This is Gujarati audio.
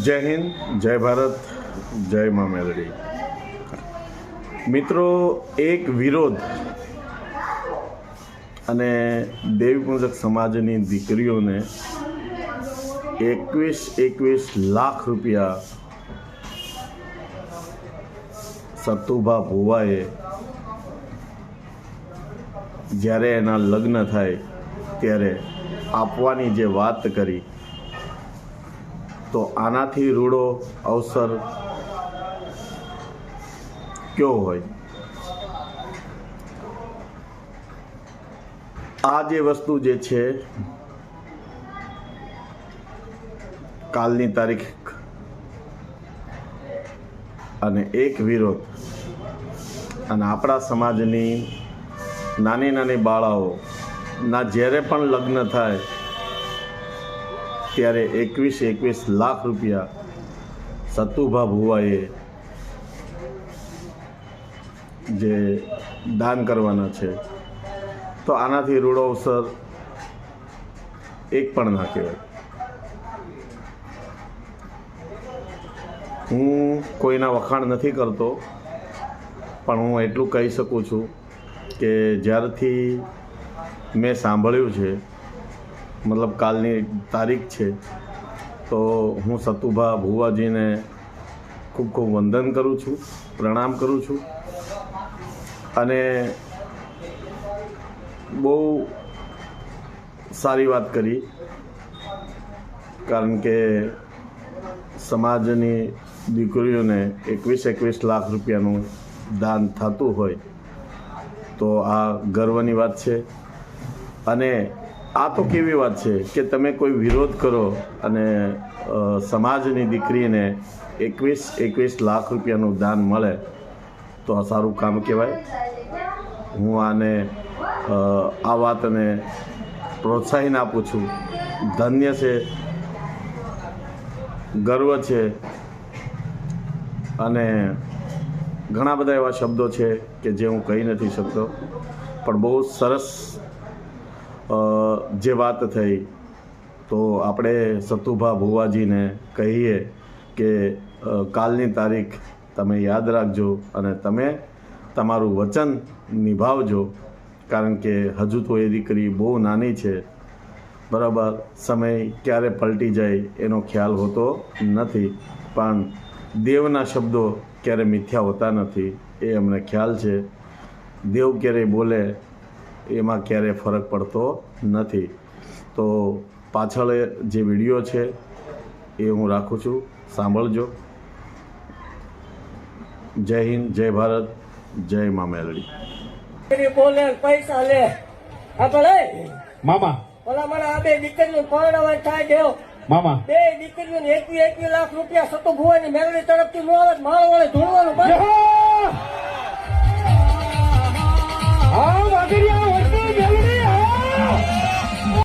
જય હિન્દ, જય ભારત, જય મા મેલડી. મિત્રો, એક વિરોધ અને દેવીપૂજક સમાજની દીકરીઓને એકવીસ એકવીસ લાખ રૂપિયા સતુભા ભુવાએ જ્યારે એના લગ્ન થાય, ત્યારે આપવાની જે વાત કરી તો આનાથી રૂડો અવસર કયો હોય? આ જે વસ્તુ જે છે, કાલની તારીખ અને એક વિરોધ અને આપણા સમાજની નાની નાની બાળાઓ, ના, જ્યારે પણ લગ્ન થાય ત્યારે એકવીસ એકવીસ લાખ રૂપિયા સતુભા ભુવાએ જે દાન કરવાના છે. તો આનાથી રૂડો અવસર એક પણ ના કહેવાય. હું કોઈના વખાણ નથી કરતો, પણ હું એટલું કહી શકું છું કે જ્યારથી મેં સાંભળ્યું છે મતલબ કાલની તારીખ છે. તો હું સતુભા ભુવાજીને ખૂબ ખૂબ વંદન કરું છું, પ્રણામ કરું છું. અને બહુ સારી વાત કરી. કારણ કે સમાજની દીકરીઓને એકવીસ એકવીસ લાખ રૂપિયાનું દાન થતું હોય તો આ ગર્વની વાત છે. અને આ તો કેવી વાત છે કે તમે કોઈ વિરોધ કરો અને સમાજની દીકરીને એકવીસ એકવીસ લાખ રૂપિયાનું દાન મળે, તો આ સારું કામ કહેવાય. હું આને આ વાતને પ્રોત્સાહન આપું છું. ધન્ય છે, ગર્વ છે, અને ઘણા બધા એવા શબ્દો છે કે જે હું કહી નથી શકતો. પણ બહુ સરસ જે વાત થઈ, તો આપણે સતુભા ભુવાજીને કહીએ કે કાલની તારીખ તમે યાદ રાખજો અને તમે તમારું વચન નિભાવજો, કારણ કે હજુ તો એ દીકરી બહુ નાની છે. બરાબર, સમય ક્યારે પલટી જાય એનો ખ્યાલ હોતો નથી, પણ દેવના શબ્દો ક્યારે મિથ્યા હોતા નથી એ અમને ખ્યાલ છે. દેવ ક્યારેય બોલે એમાં ક્યારે ફરક પડતો નથી. તો પાછળ જે વીડિયો છે એ હું રાખું છું. સાંભળજો. જય હિન્દ જય ભારત જય મા મેલડી. બોલે પૈસા લે. આપણે મામા. ઓલા મને આ બે દીકરીઓ પરણવા થાય ગયો. મામા. બે દીકરીઓને એકવી એકવી લાખ રૂપિયા સતો ભુવાની મેળવી તરફથી નો આવે મારો વાળે ધૂળવાનું